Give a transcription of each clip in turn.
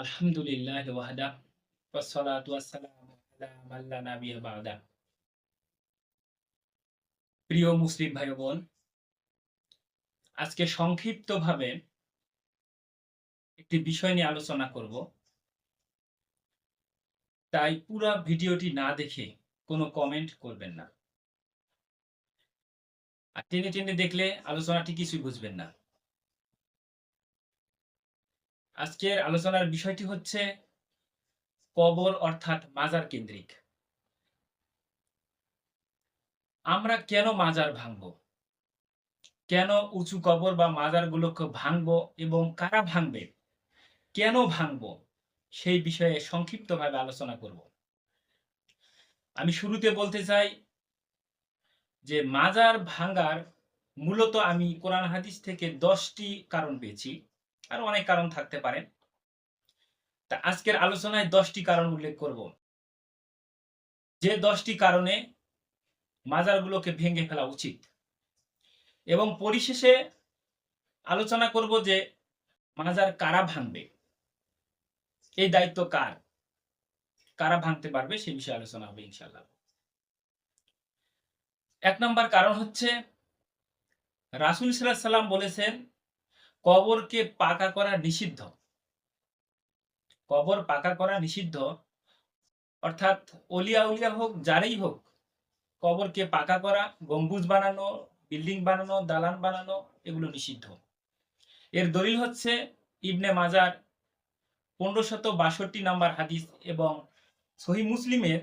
আলহামদুলিল্লাহ ওয়াহদা নাবিয়্যা বা'দা প্রিয় মুসলিম ভাই বোন আজকে সংক্ষিপ্তভাবে একটি বিষয় নিয়ে আলোচনা করব। তাই পুরা ভিডিওটি না দেখে কোনো কমেন্ট করবেন না। আর টেনে টেনে দেখলে আলোচনাটি কিছুই বুঝবেন না। আজকের আলোচনার বিষয়টি হচ্ছে কবর অর্থাৎ মাজার কেন্দ্রিক। আমরা কেন মাজার ভাঙব? কেন উঁচু কবর বা মাজারগুলোকে ভাঙব এবং কারা ভাঙবে? কেন ভাঙব? সেই বিষয়ে সংক্ষিপ্তভাবে আলোচনা করব। আমি শুরুতে বলতে চাই যে মাজার ভাঙার মূলত আমি কোরআন হাদিস থেকে দশটি কারণ পেয়েছি। আরও অনেক কারণ থাকতে পারে। তা আজকের আলোচনায় দশটি কারণ উল্লেখ করব। যে দশটি কারণে মাজারগুলোকে ভেঙে ফেলা উচিত। এবং পরিশেষে আলোচনা করব যে মাজার কারা ভাঙবে? এই দায়িত্ব কার? কারা ভাঙতে পারবে সে বিষয়ে আলোচনা হবে ইনশাল্লাহ এক নম্বর কারণ হচ্ছে রাসুল সাল্লাম বলেছেন কবরকে পাকা করা নিষিদ্ধ। কবর পাকা করা নিষিদ্ধ, অর্থাৎ অলিয়া উলিয়া হোক, যারাই হোক, কবরকে পাকা করা, গম্বুজ বানানো, বিল্ডিং বানানো, দালান বানানো, এগুলো নিষিদ্ধ। এর দলিল হচ্ছে ইবনে মাজার পনেরো শত বাষট্টি নম্বর হাদিস এবং সহি মুসলিমের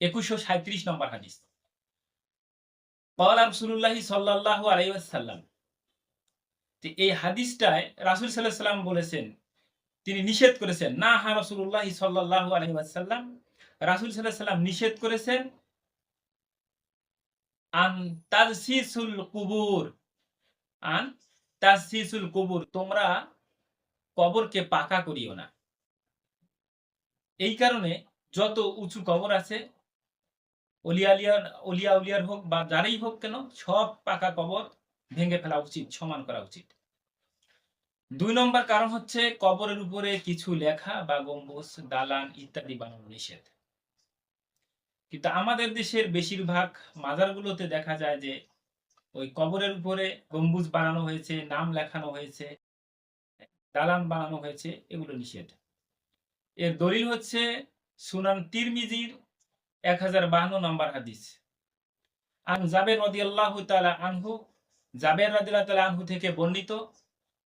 একুশশো সাঁত্রিশ নম্বর হাদিস। পাওয়াল রসুল্লাহি সাল্লাহ আলাইসাল্লাম এই হাদিসটায় রাসুল সাল্লাহ সাল্লাম বলেছেন, তিনি নিষেধ করেছেন, না, হা রসুল্লাহ সাল্লাহ আলহিসাল্লাম রাসুল সাল্লাহ সাল্লাম নিষেধ করেছেন, আন তাজসিসুল কুবুর, আন তাজসিসুল কুবুর, তোমরা কবরকে পাকা করিও না। এই কারণে যত উঁচু কবর আছে অলিয়া উলিয়ার হোক বা যারাই হোক কেন, সব পাকা কবর ভেঙে ফেলা উচিত, সমান করা উচিত। দুই নম্বর কারণ হচ্ছে কবরের উপরে কিছু লেখা বা গম্বুজ, দালান ইত্যাদি বানানো নিষেধ। কিন্তু আমাদের দেশের বেশিরভাগ মাজারগুলোতে দেখা যায় যে ওই কবরের উপরে গম্বুজ বানানো হয়েছে, নাম লেখানো হয়েছে, দালান বানানো হয়েছে, এগুলো নিষেধ। এর দলিল হচ্ছে সুনান তিরমিজির এক হাজার বাহান্ন নম্বর হাদিস। আন জাবের রদিয়াল্লাহু তাআলা আনহু, জাবের রাদিয়াল্লাহু তালা আনহু থেকে বর্ণিত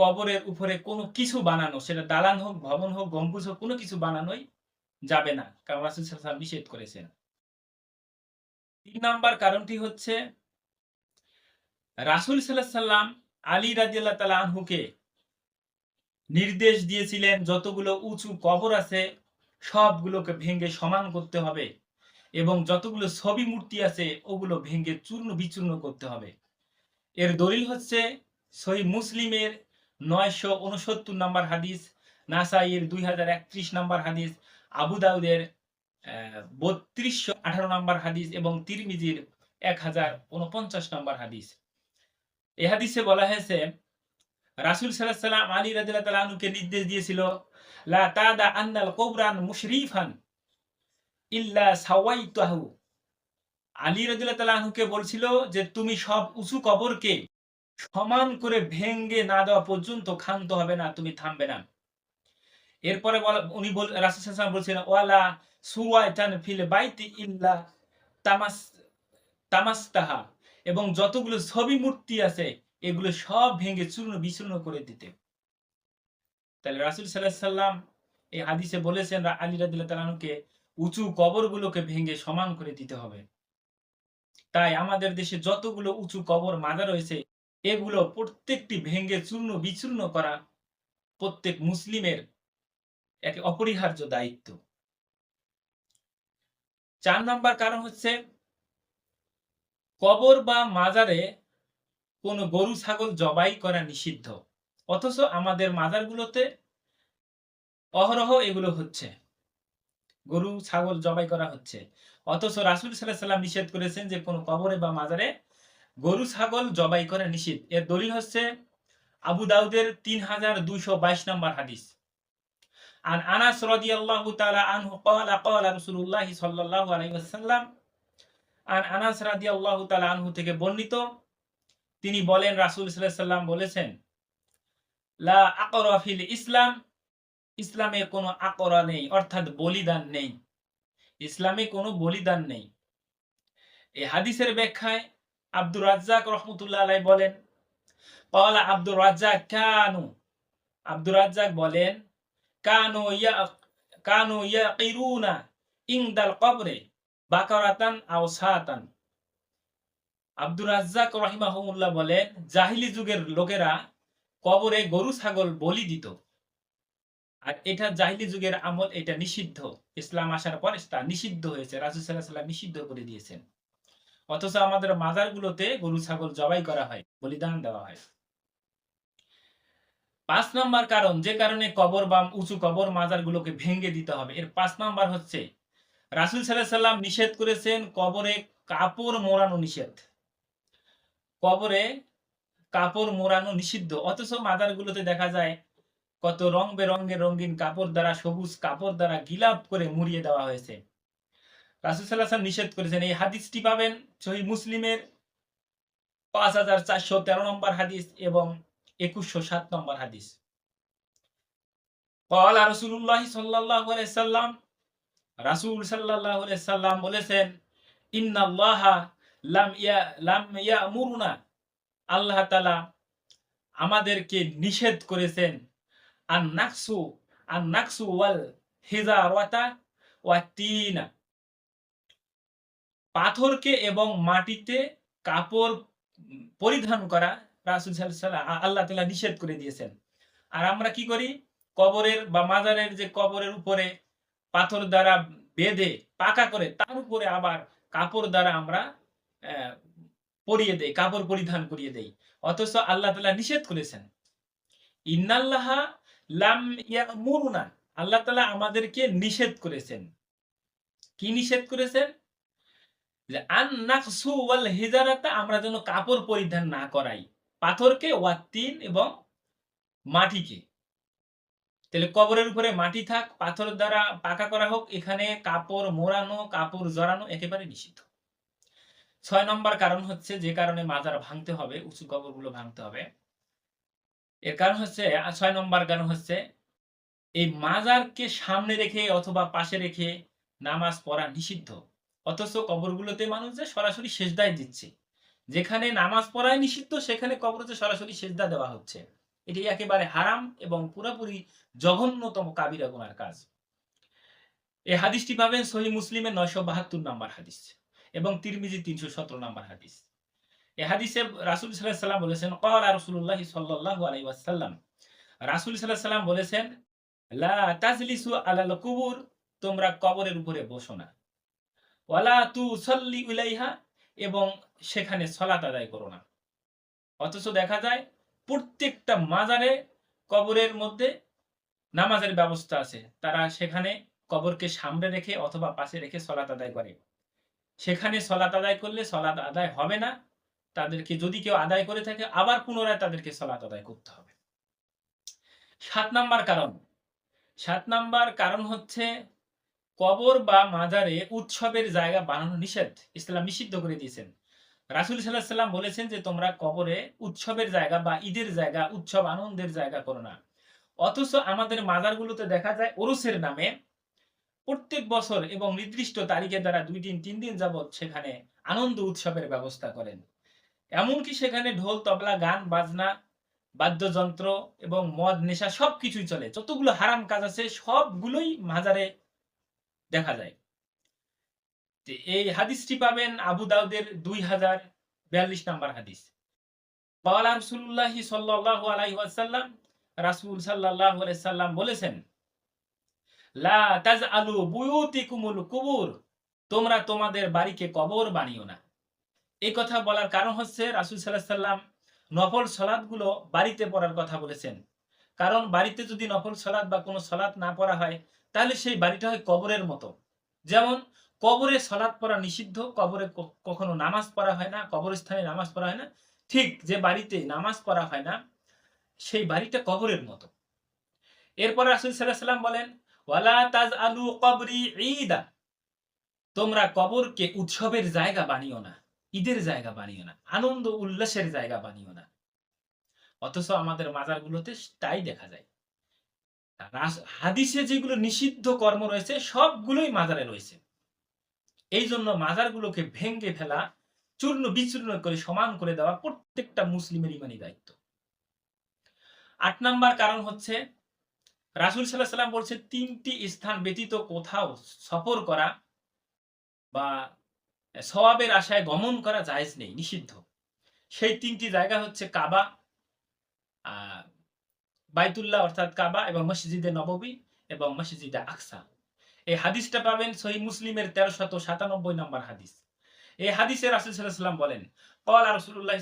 কবরের উপরে কোনো কিছু বানানো, সেটা দালান হোক, ভবন হোক, গম্বুজ হোক, কোনো কিছু বানানোই যাবে না। কারণ রাসুল নিষেধ করেছেন। তিন নাম্বার কারণটি হচ্ছে, রাসুল সাল্লাহ সাল্লাম আলী রাজিয়াল্লাহ তালা আনহুকে নির্দেশ দিয়েছিলেন, যতগুলো উঁচু কবর আছে, সবগুলোকে ভেঙে সমান করতে হবে এবং যতগুলো ছবি মূর্তি আছে, ওগুলো ভেঙে চূর্ণ বিচূর্ণ করতে হবে। এর দলিল হচ্ছে সহি মুসলিমের নয়শো উনসত্তর নম্বর হাদিস, নাসাইয়ের দুই হাজার একত্রিশ নম্বর হাদিস, আবু দাউদের বত্রিশশো আঠারো নম্বর হাদিস এবং তিরমিজির এক হাজার উনপঞ্চাশ নম্বর হাদিস। এ হাদিসে বলা হয়েছে, রাসুল সাল্লাম আলী আনুকে নির্দেশ দিয়েছিল, লা কবরান মুশরিফান ইল্লা সাওয়াইতাহু। আলী রাদিয়াল্লাহু তাআলা বলছিল যে, তুমি সব উঁচু কবরকে সমান করে ভেঙ্গে না দেওয়া পর্যন্ত ক্ষান্ত হবে না, তুমি থামবে না। এরপরে উনি বল, রাসুল বলছিলেন ওয়ালা সুওয়াইতান ফিল বাইতি ইল্লা তামাস, তামাস্তাহা এবং যতগুলো ছবি মূর্তি আছে, এগুলো সব ভেঙে চূর্ণ বিচূর্ণ করে দিতে। তাহলে রাসুল সাল্লাহ সাল্লাম এই হাদিসে বলেছেন আলী রাদিল্লাহ তালানুকে উঁচু কবরগুলোকে ভেঙে সমান করে দিতে হবে। তাই আমাদের দেশে যতগুলো উঁচু কবর মাজা রয়েছে এগুলো প্রত্যেকটি ভেঙে চূর্ণ বিচূর্ণ করা প্রত্যেক মুসলিমের এক অপরিহার্য দায়িত্ব। চার নাম্বার কারণ হচ্ছে, কবর বা মাজারে কোনো গরু, ছাগল জবাই করা নিষিদ্ধ। অথচ আমাদের মাজারগুলোতে অহরহ এগুলো হচ্ছে। গরু, ছাগল জবাই করা হচ্ছে। অথচ রাসুল সাল্লাহ সাল্লাম নিষেধ করেছেন যে কোনো কবরে বা মাজারে গরু ছাগল জবাই করা নিষিদ্ধ এর দলিল হচ্ছে আবু দাউদের তিন হাজার দুইশো বাইশ নম্বর হাদিস عن أنس رضي الله تعالى عنه قال قال رسول الله صلى الله عليه وسلم عن أنس رضي الله تعالى عنه থেকে বর্ণিত তিনি বলেন রাসূল সাল্লাল্লাহু আলাইহি সাল্লাম বলেছেন লা আকরা ফিল ইসলাম ইসলামে কোনো আকরা নেই অর্থাৎ বলিদান নেই ইসলামে কোনো বলিদান নেই এই হাদিসের ব্যাখ্যায় আব্দুর রাজ্জাক রহমতুল্লাহ আলাই বলেন পাওয়ালা আব্দুর রাজ্জাক কানু। আব্দুর রাজ্জাক বলেন, কানু ইয়া কানু ইয়া কিরুনা ইংদাল কবরে বাকারাতান আওসাতান আব্দুর রাজ্জাক রহিমাহমুল্লাহ বলেন, জাহিলি যুগের লোকেরা কবরে গরু, ছাগল, বলি দিত। আর এটা জাহিলি যুগের আমল, এটা নিষিদ্ধ। ইসলাম আসার পর তা নিষিদ্ধ হয়েছে। রাজু সাল্লাহ সাল্লাম নিষিদ্ধ করে দিয়েছেন। অথচ আমাদের মাজারগুলোতে গরু, ছাগল জবাই করা হয়, বলিদান দেওয়া হয়। পাঁচ নাম্বার কারণ, যে কারণে কবর বা উঁচু কবর মাজারগুলোকে ভেঙে দিতে হবে। এর পাঁচ নাম্বার হচ্ছে, রাসুল সাল্লাহ সাল্লাম নিষেধ করেছেন কবরে কাপড় মোড়ানো নিষেধ। কবরে কাপড় মোড়ানো নিষিদ্ধ। অথচ মাজারগুলোতে দেখা যায়, কত রং বেরঙের রঙিন কাপড় দ্বারা সবুজ কাপড় দ্বারা গিলাপ করে মুড়িয়ে দেওয়া হয়েছে। রাসুসাল্লাহাম নিষেধ করেছেন, এই হাদিসটি পাবেন সহি মুসলিমের পাঁচ হাজার চারশো তেরো নম্বর হাদিস এবং একুশশো সাত নম্বর হাদিস। কল রসুল্লাহ সাল্লাহ সাল্লাম রাসুল সাল্লাহ সাল্লাম বলেছেন, ইন্নাল্লাহ লাম ইয়া লাম ইয়া মুরুনা আল্লাহ তালা আমাদেরকে নিষেধ করেছেন আর নাকসু আর নাকসু ওয়াল হেজা ওয়া তিনা পাথরকে এবং মাটিতে কাপড় পরিধান করা রাসুল আল্লাহ তাআলা নিষেধ করে দিয়েছেন। আর আমরা কি করি? কবরের বা মাজারের যে কবরের উপরে পাথর দ্বারা বেঁধে, পাকা করে, তার উপরে আবার কাপড় দ্বারা আমরা পরিয়ে দেই, কাপড় পরিধান করিয়ে দেই। অথচ আল্লাহ তাআলা নিষেধ করেছেন। ইন্নাল্লাহ লাম ইয়ামুরুনা। আল্লাহ তালা আমাদেরকে নিষেধ করেছেন। কি নিষেধ করেছেন? যে আন নাকসু ওয়াল হিজারাতা আমরা যেন কাপড় পরিধান না করাই। পাথরকে ওয়াত্তিন এবং মাটিকে। তাহলে কবরের উপরে মাটি থাক, পাথর দ্বারা পাকা করা হোক, এখানে কাপড় মোড়ানো, কাপড় জড়ানো একেবারে নিষিদ্ধ। ছয় নম্বর কারণ হচ্ছে যে কারণে মাজার ভাঙতে হবে, উঁচু কবরগুলো ভাঙতে হবে। এর কারণ হচ্ছে ছয় নম্বর কারণ হচ্ছে, এই মাজারকে সামনে রেখে অথবা পাশে রেখে নামাজ পড়া নিষিদ্ধ। অথচ কবরগুলোতে মানুষ যে সরাসরি সেজদায় দিচ্ছে। যেখানে নামাজ পড়াই নিষিদ্ধ, সেখানে কবরতে সরাসরি সেজদা দেওয়া হচ্ছে। এটি একেবারে হারাম এবং পুরোপুরি জঘন্যতম কাবিরা গুনার কাজ। এই হাদিসটি পাবেন সহি মুসলিমের নয়শো বাহাত্তর নাম্বার হাদিস এবং তিরমিজি তিনশো সতেরো নাম্বার হাদিস। এ হাদিসে রাসুল সাল্লাহ সাল্লাম বলেছেন কল রসুল্লাহ সাল্লাহ আলাই রাসুল সাল্লাহ সাল্লাম বলেছেন, লা তাজলিসু আলাল কুবুর, তোমরা কবরের উপরে বসো না। ওয়ালা তু সল্লি উলাইহা এবং সেখানে সলাত আদায় করো না। অথচ দেখা যায়, প্রত্যেকটা মাজারে কবরের মধ্যে নামাজের ব্যবস্থা আছে। তারা সেখানে কবরকে সামনে রেখে অথবা পাশে রেখে সলাত আদায় করে। সেখানে সলাত আদায় করলে সলাত আদায় হবে না। তাদেরকে যদি কেউ আদায় করে থাকে, আবার পুনরায় তাদেরকে সলাত আদায় করতে হবে। সাত নাম্বার কারণ। সাত নাম্বার কারণ হচ্ছে কবর বা মাজারে উৎসবের জায়গা বানানো নিষেধ। ইসলাম নিষিদ্ধ করে দিয়েছেন। রাসুল সাল্লাহ সাল্লাম বলেছেন যে, তোমরা কবরে উৎসবের জায়গা বা ঈদের জায়গা, উৎসব আনন্দের জায়গা করো না। অথচ আমাদের মাজারগুলোতে দেখা যায় ওরসের নামে প্রত্যেক বছর এবং নির্দিষ্ট তারিখের দ্বারা দুই দিন, তিন দিন যাবৎ সেখানে আনন্দ উৎসবের ব্যবস্থা করেন। এমনকি সেখানে ঢোল, তবলা, গান, বাজনা, বাদ্যযন্ত্র এবং মদ, নেশা সবকিছুই চলে। যতগুলো হারাম কাজ আছে, সবগুলোই মাজারে দেখা যায়। এই হাদিসটি পাবেন আবু দাউদের দুই হাজার বিয়াল্লিশ নাম্বার হাদিস। রসুল্লাহি সাল্লাহ আলাইহি ওয়াসাল্লাম, রাসূল আলাইহি সাল্লাম বলেছেন, লা তাজআলু বুয়ুতিকুমুল কুবুর, তোমরা তোমাদের বাড়িকে কবর বানিও না। এই কথা বলার কারণ হচ্ছে রাসুল সাল্লাহ সাল্লাম নফল সলাদগুলো বাড়িতে পড়ার কথা বলেছেন। কারণ বাড়িতে যদি নফল সলাদ বা কোনো সলাদ না পড়া হয় তাহলে সেই বাড়িটা হয় কবরের মতো। যেমন কবরে সলাদ পড়া নিষিদ্ধ, কবরে কখনো নামাজ পড়া হয় না, কবরস্থানে নামাজ পড়া হয় না, ঠিক যে বাড়িতে নামাজ পড়া হয় না, সেই বাড়িটা কবরের মতো। এরপর রাসুল সাল্লাহ সাল্লাম বলেন, ওয়ালা তাজ আলু কবরি ঈদা। তোমরা কবরকে উৎসবের জায়গা বানিও না, ঈদের জায়গা বানিও না, আনন্দ উল্লাসের জায়গা বানিও না। অথচ আমাদের মাজারগুলোতে তাই দেখা যায়। হাদিসে যেগুলো নিষিদ্ধ কর্ম রয়েছে, সবগুলোই মাজারে রয়েছে। এই জন্য মাজারগুলোকে ভেঙ্গে ফেলা, চূর্ণ বিচূর্ণ করে সমান করে দেওয়া প্রত্যেকটা মুসলিমের ইমানি দায়িত্ব। আট নাম্বার কারণ হচ্ছে, রাসুল সাল্লাহ সাল্লাম বলছে তিনটি স্থান ব্যতীত কোথাও সফর করা বা সওয়াবের আশায় গমন করা জায়েজ নেই, নিষিদ্ধ। সেই তিনটি জায়গা হচ্ছে কাবা বাইতুল্লাহ অর্থাৎ কাবা এবং মসজিদে নববী এবং মসজিদে আকসা। এই হাদিসটা পাবেন সহি মুসলিমের তেরো শত সাতানব্বই নম্বর হাদিস। এই হাদিসে রাসুল সাল্লাম বলেন কল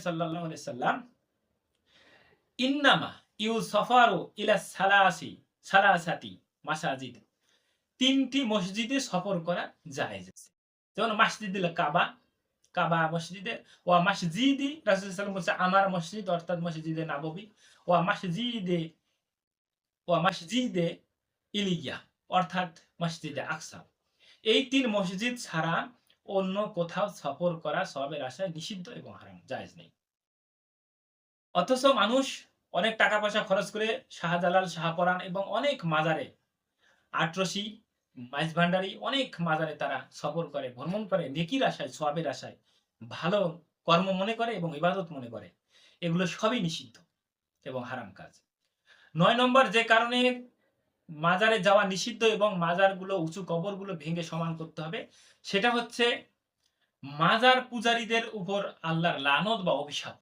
সাল্লাম ইন্নামা ইউ ইলা সালাসি, সালাসাতি মাসাজিদ। তিনটি মসজিদে সফর করা আছে। যেমন মসজিদুল কাবা কাবা মসজিদে ও মসজিদি রাসুল সাল্লাম বলছে, আমার মসজিদ অর্থাৎ মসজিদে নাববী। ও মসজিদে ও মসজিদে ইলিয়া, অর্থাৎ মসজিদে আকসা। এই তিন মসজিদ ছাড়া অন্য কোথাও সফর করা সবের আশায় নিষিদ্ধ এবং হারাম, জায়েজ নেই। অথচ মানুষ অনেক টাকা পয়সা খরচ করে শাহজালাল শাহপরান এবং অনেক মাজারে আটরসি মাইজ ভান্ডারি অনেক মাজারে তারা সফর করে, ভ্রমণ করে, নেকির আশায়, সবের আশায় ভালো কর্ম মনে করে এবং ইবাদত মনে করে। এগুলো সবই নিষিদ্ধ এবং হারাম কাজ। নয় নম্বর যে কারণে মাজারে যাওয়া নিষিদ্ধ এবং মাজারগুলো, উঁচু কবরগুলো ভেঙে সমান করতে হবে, সেটা হচ্ছে মাজার পূজারীদের উপর আল্লাহর লানত বা অভিশাপ।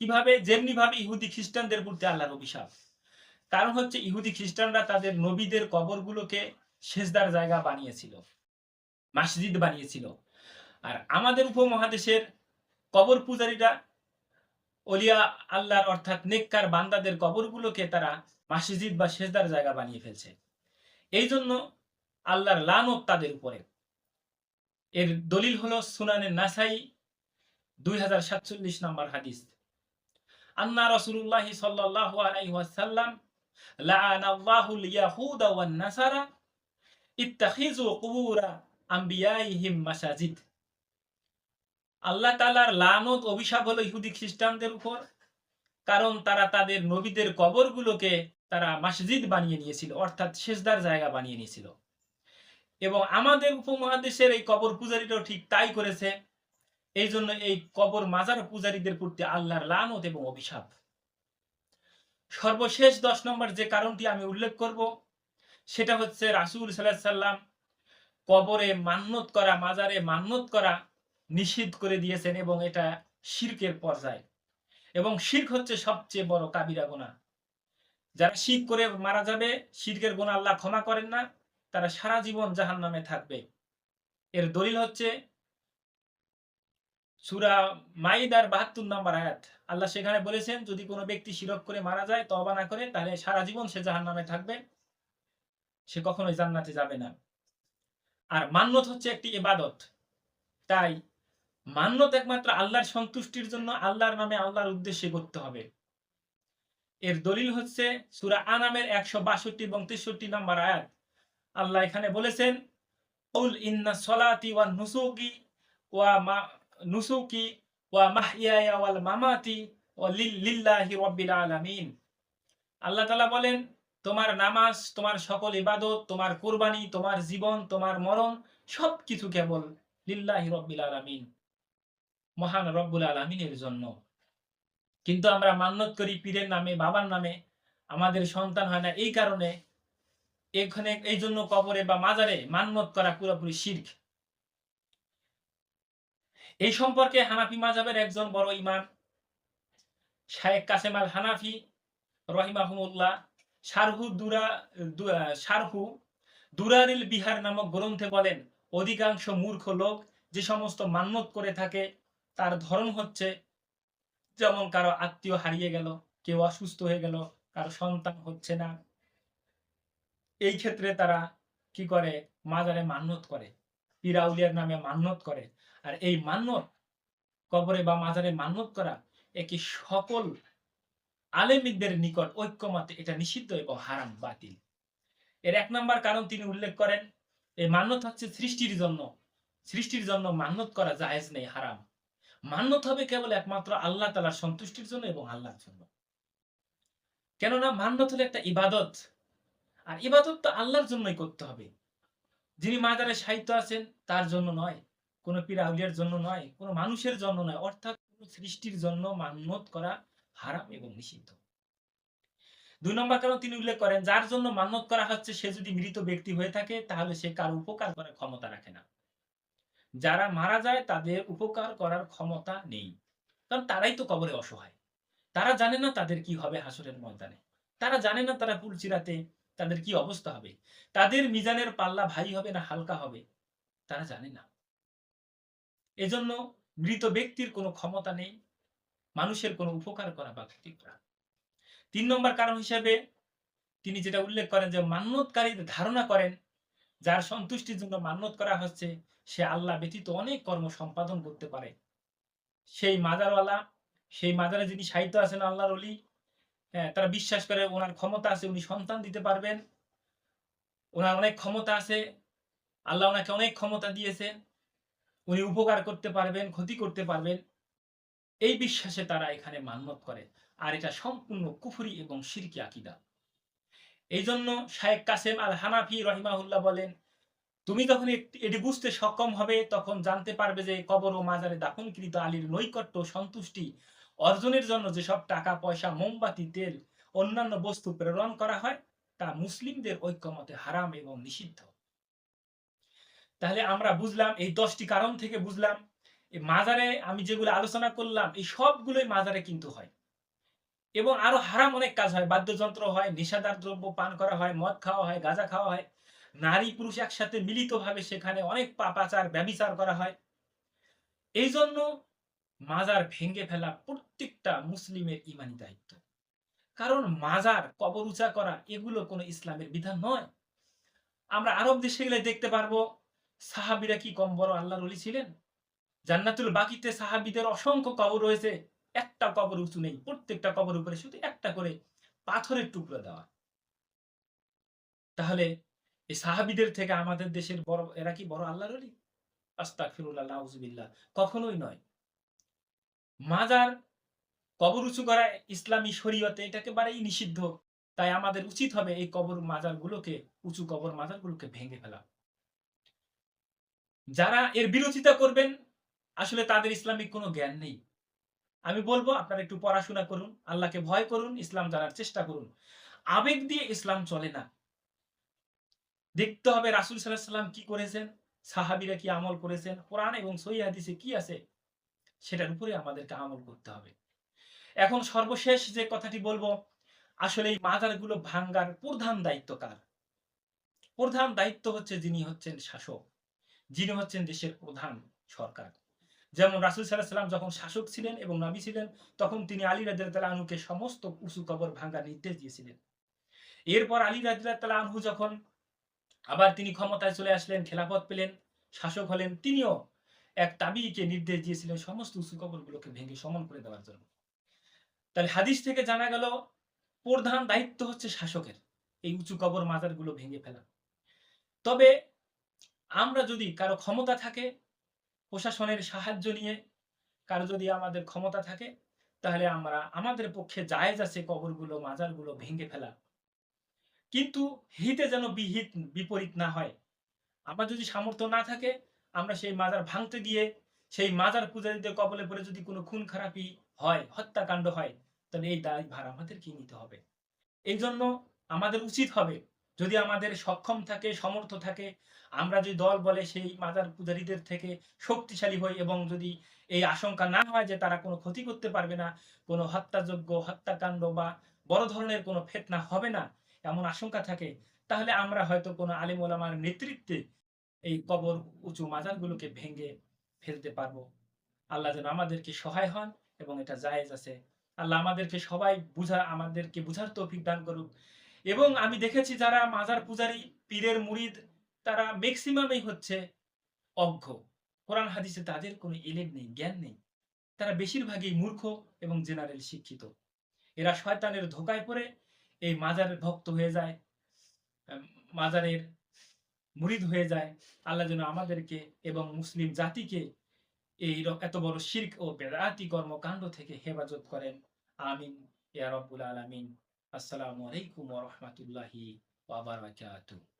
কীভাবে? যেমনি ভাবে ইহুদি খ্রিস্টানদের প্রতি আল্লাহর অভিশাপ। কারণ হচ্ছে ইহুদি খ্রিস্টানরা তাদের নবীদের কবরগুলোকে সেজদার জায়গা বানিয়েছিল, মসজিদ বানিয়েছিল। আর আমাদের উপমহাদেশের কবর পূজারীরা অলিয়া আল্লাহর অর্থাৎ নেককার বান্দাদের কবরগুলোকে তারা মসজিদ বা সেজদার জায়গা বানিয়ে ফেলছে। এই জন্য আল্লাহর লানত তাদের উপরে। এর দলিল হলো সুনানে নাসাই দুই হাজার সাতচল্লিশ নম্বর হাদিস। আন্না রসুল্লাহ সাল্লাহ আলাইসাল্লাম লাআন আল্লাহুল ইয়াহুদা ওয়ান নাসারা ইত্তাখিযু কুবুরা আম্বিয়াইহিম মাসাজিদ। আল্লাহ তাআলার লানত অভিশাপ হলো ইহুদি খ্রিস্টানদের উপর, কারণ তারা তাদের নবীদের কবরগুলোকে তারা মসজিদ বানিয়ে নিয়েছিল, অর্থাৎ সেজদার জায়গা বানিয়ে নিয়েছিল। এবং আমাদের উপমহাদেশের এই কবর পূজারীরাও ঠিক তাই করেছে, এই জন্য এই কবর মাজার পূজারীদের প্রতি আল্লাহর লানত এবং অভিশাপ। সর্বশেষ দশ নম্বর যে কারণটি আমি উল্লেখ করব, সেটা হচ্ছে রাসুল সাল্লাহ সাল্লাম কবরে মান্যত করা, মাজারে মান্যত করা নিষিদ্ধ করে দিয়েছেন এবং এটা শির্কের পর্যায়। এবং শির্ক হচ্ছে সবচেয়ে বড় কাবিরা গোনা। যারা শির্ক করে মারা যাবে, শির্কের গোনা আল্লাহ ক্ষমা করেন না, তারা সারা জীবন জাহান নামে থাকবে। এর দলিল হচ্ছে সুরা মাইদার বাহাত্তর নম্বর আয়াত। আল্লাহ সেখানে বলেছেন, যদি কোনো ব্যক্তি শিরক করে মারা যায় তবা না করে, তাহলে সারা জীবন সে জাহান নামে থাকবে। সে কখনোই জান্নাতে যাবে না। আর মান্যত হচ্ছে একটি ইবাদত। তাই মান্যত একমাত্র আল্লাহর সন্তুষ্টির জন্য আল্লাহর নামে আল্লাহর উদ্দেশ্যে করতে হবে। এর দলিল হচ্ছে সুরা আনামের একশো বাষট্টি এবং তেষট্টি নম্বর আয়াত। আল্লাহ এখানে বলেছেন, উল ইন্না সলাতি ওয়া নুসুকি ওয়া মা, নুসুকি ওয়া মাহইয়ায়া ওয়াল মামাতি ওয়া লিল্লাহি রাব্বিল আলামিন। আল্লাহ তাআলা বলেন, তোমার নামাজ, তোমার সকল ইবাদত, তোমার কুরবানি, তোমার জীবন, তোমার মরণ সবকিছু কেবল লিল্লাহি রাব্বিল আলামিন। মহান রব্বুল আলামিনের জন্য। কিন্তু আমরা মান্যত করি পীরের নামে, বাবার নামে, আমাদের সন্তান হয় না। এই কারণে এখানে এই জন্য কবরে বা মাজারে মান্যত করা পুরোপুরি শির্ক। এই সম্পর্কে হানাফি মাজাবের একজন বড় ইমাম শায়েক কাসেম আল হানাফি রহিমাহমুল্লাহ, শারহু দুরা শারহু দুরারিল বিহার নামক গ্রন্থে বলেন, অধিকাংশ মূর্খ লোক যে সমস্ত মান্যত করে থাকে তার ধরন হচ্ছে, যেমন কারও আত্মীয় হারিয়ে গেল, কেউ অসুস্থ হয়ে গেল, কারও সন্তান হচ্ছে না। এই ক্ষেত্রে তারা কি করে? মাজারে মান্যত করে পিরাউলিয়ার নামে মান্যত করে। আর এই মান্যত কবরে বা মাজারে মান্যত করা একে সকল আলেমিকদের নিকট ঐক্যমতে এটা নিষিদ্ধ এবং হারাম, বাতিল। এর এক নম্বর কারণ তিনি উল্লেখ করেন, এই মান্যত হচ্ছে সৃষ্টির জন্য। সৃষ্টির জন্য মান্যত করা জাহেজ নেই, হারাম। মান্যত হবে কেবল একমাত্র আল্লাহ তালার সন্তুষ্টির জন্য এবং আল্লাহর জন্য। কেননা মান্যত হলো একটা ইবাদত, আর ইবাদত তো আল্লাহর জন্যই করতে হবে। যিনি মাজারে সাহিত্য আছেন, তার জন্য নয়, কোনো পিরাউলিয়ার জন্য নয়, কোনো মানুষের জন্য নয়, অর্থাৎ কোনো সৃষ্টির জন্য মান্যত করা হারাম এবং নিষিদ্ধ। দুই নম্বর কারণ তিনি উল্লেখ করেন, যার জন্য মান্যত করা হচ্ছে, সে যদি মৃত ব্যক্তি হয়ে থাকে, তাহলে সে কার উপকার করার ক্ষমতা রাখে না। যারা মারা যায় তাদের উপকার করার ক্ষমতা নেই। কারণ তারাই তো কবরে অসহায়। তারা জানে না তাদের কি হবে হাসরের ময়দানে। তারা জানে না তারা পুলচিরাতে তাদের কি অবস্থা হবে। তাদের মিজানের পাল্লা ভারী হবে না হালকা হবে? তারা জানে না। এজন্য মৃত ব্যক্তির কোনো ক্ষমতা নেই, মানুষের কোনো উপকার করা বা ক্ষতি করা। তিন নম্বর কারণ হিসেবে তিনি যেটা উল্লেখ করেন যে মান্যতকারীর ধারণা করেন যার সন্তুষ্টির জন্য মান্যত করা হচ্ছে, সে আল্লাহ ব্যতীত অনেক কর্ম সম্পাদন করতে পারে। সেই মাজারওয়ালা, সেই মাজারে যিনি সাহিত্য আছেন আল্লাহর অলি হ্যাঁ তারা বিশ্বাস করে ওনার ক্ষমতা আছে, উনি সন্তান দিতে পারবেন। ওনার অনেক ক্ষমতা আছে, আল্লাহ ওনাকে অনেক ক্ষমতা দিয়েছেন উনি উপকার করতে পারবেন, ক্ষতি করতে পারবেন। এই বিশ্বাসে তারা এখানে মান্যত করে। আর এটা সম্পূর্ণ কুফুরি এবং শিরকি আকিদা। এই জন্য শায়েক কাসেম আল হানাফি রহিমাহুল্লাহ বলেন তুমি যখন এটি বুঝতে সক্ষম হবে, তখন জানতে পারবে যে কবর ও মাজারে দাফনকৃত আলীর নৈকট্য সন্তুষ্টি, অর্জনের জন্য যেসব টাকা, পয়সা, মোমবাতি, তেল, অন্যান্য বস্তু প্রেরণ করা হয়, তা মুসলিমদের ঐক্যমতে হারাম এবং নিষিদ্ধ। তাহলে আমরা বুঝলাম, এই দশটি কারণ থেকে বুঝলাম মাজারে আমি যেগুলো আলোচনা করলাম, এই সবগুলোই মাজারে কিন্তু হয়। এবং আরও হারাম অনেক কাজ হয়, বাদ্যযন্ত্র হয়, নেশাদার দ্রব্য পান করা হয়, মদ খাওয়া হয়, গাঁজা খাওয়া হয় নারী পুরুষ একসাথে মিলিতভাবে সেখানে অনেক পাপাচার ব্যবিচার করা হয়। এই জন্য মাজার ভেঙে ফেলা প্রত্যেকটা মুসলিমের ইমানি দায়িত্ব। কারণ মাজার কবর উঁচা করা এগুলো কোনো ইসলামের বিধান নয়। আমরা আরব দেশে গেলে দেখতে পারব, সাহাবিরা কি কম বড় আল্লাহর অলি ছিলেন? জান্নাতুল বাকিতে সাহাবিদের অসংখ্য কবর রয়েছে। একটা কবর উঁচু নেই, প্রত্যেকটা কবর উপরে শুধু একটা করে পাথরের টুকরো দেওয়া। তাহলে এই সাহাবিদের থেকে আমাদের দেশের বড়, এরা কি বড় আল্লাহর অলি আস্তাগফিরুল্লাহ, নাউজুবিল্লাহ। কখনোই নয়। মাজার কবর উঁচু করা ইসলামী শরীয়তে এটা একেবারেই নিষিদ্ধ। তাই আমাদের উচিত হবে এই কবর মাজারগুলোকে, উঁচু কবর মাজারগুলোকে ভেঙে ফেলা। যারা এর বিরোধিতা করবেন, আসলে তাদের ইসলামিক কোনো জ্ঞান নেই। আমি বলব, আপনারা একটু পড়াশোনা করুন, আল্লাহকে ভয় করুন, ইসলাম জানার চেষ্টা করুন। আবেগ দিয়ে ইসলাম চলে না। দেখতে হবে রাসুল সাল্লাহ সাল্লাম কি করেছেন, সাহাবিরা কি আমল করেছেন, কোরআন এবং সহি কি আছে, সেটার উপরে আমাদেরকে আমল করতে হবে। এখন সর্বশেষ যে কথাটি বলব, আসলে এই মাজারগুলো ভাঙ্গার প্রধান দায়িত্ব কার? প্রধান দায়িত্ব হচ্ছে যিনি হচ্ছেন শাসক, যিনি হচ্ছেন দেশের প্রধান সরকার। যেমন রাসুল সাল্লাহ সাল্লাম যখন শাসক ছিলেন এবং নবী ছিলেন, তখন তিনি আলী রাজিয়াল আনুকে সমস্ত উঁচু কবর ভাঙ্গার নির্দেশ দিয়েছিলেন। এরপর আলী রাজিয়াল আনহু যখন আবার তিনি ক্ষমতায় চলে আসলেন খেলাফত পেলেন, শাসক হলেন। তিনিও এক তাবিকে নির্দেশ দিয়েছিলেন, সমস্ত উঁচু কবরগুলোকে ভেঙে সমান করে দেওয়ার জন্য। তাহলে হাদিস থেকে জানা গেল, প্রধান দায়িত্ব হচ্ছে শাসকের, এই উঁচু কবর মাজারগুলো ভেঙে ফেলা। তবে আমরা যদি কারও ক্ষমতা থাকে, প্রশাসনের সাহায্য নিয়ে কারও যদি আমাদের ক্ষমতা থাকে, তাহলে আমরা আমাদের পক্ষে জায়েজ আছে কবরগুলো, মাজারগুলো ভেঙে ফেলা। কিন্তু হিতে যেন বিহিত, বিপরীত না হয়। আমার যদি সামর্থ্য না থাকে, আমরা সেই মাজার ভাঙতে গিয়ে, সেই মাজার পূজারীদের কবলে পড়ে যদি কোনো খুন খারাপি হয়, হত্যাকাণ্ড হয়, তাহলে এই দায় ভার আমাদেরকে নিতে হবে। এই জন্য আমাদের উচিত হবে, যদি আমাদের সক্ষম থাকে, সমর্থ থাকে, আমরা যদি দল বলে সেই মাজার পূজারীদের থেকে শক্তিশালী হই এবং যদি এই আশঙ্কা না হয় যে তারা কোনো ক্ষতি করতে পারবে না, কোনো হত্যাযোগ্য হত্যাকাণ্ড বা বড় ধরনের কোনো ফেতনা হবে না এমন আশঙ্কা থাকে, তাহলে আমরা হয়তো কোনো আলিম ওলামার নেতৃত্বে এই কবর উঁচু মাজারগুলোকে ভেঙে ফেলতে পারব। আল্লাহ যেন আমাদেরকে সহায় হন এবং এটা জায়েজ আছে। আল্লাহ আমাদেরকে সবাই বুঝা, আমাদেরকে বুঝার তৌফিক দান করুক। এবং আমি দেখেছি যারা মাজার পূজারী, পীরের মুরিদ, তারা ম্যাক্সিমামই হচ্ছে অজ্ঞ। কোরআন, হাদিসে তাদের কোনো এলেম নেই, জ্ঞান নেই। তারা বেশিরভাগই মূর্খ এবং জেনারেল শিক্ষিত। এরা শয়তানের ধোকায় পড়ে এই মাজারের ভক্ত হয়ে যায় মাজারের মুরিদ হয়ে যায়, আল্লাহ যেন আমাদেরকে এবং মুসলিম জাতিকে এই এত বড় শির্ক ও বেদাতি কর্মকাণ্ড থেকে হেফাজত করেন। আমিন, ইয়া রব্বুল আলামিন। আসসালামু আলাইকুম রাহমাতুল্লাহি বারাকাতুহু।